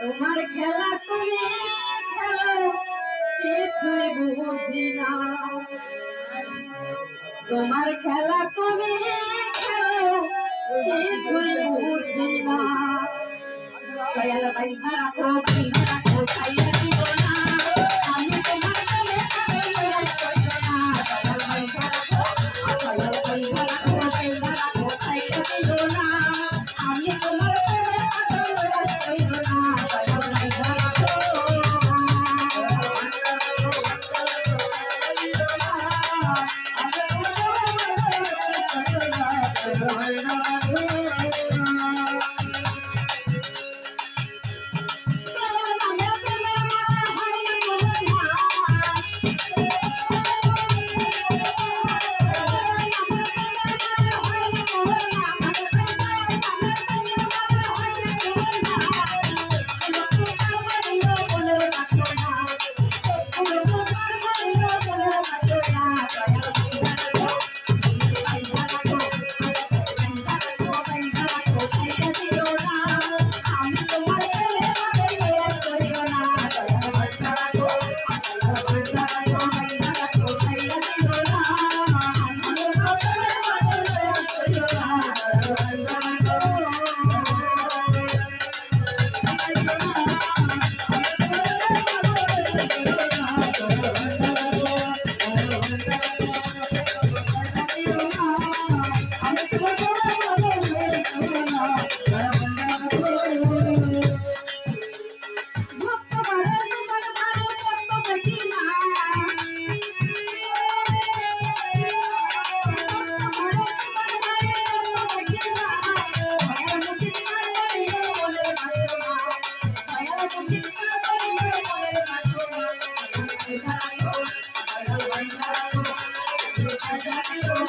তোমার খেলা তুমি খেলো, কিছুই বুঝি না। তোমার খেলা তুমি খেলো, কিছুই বুঝি না। ভাই রাখো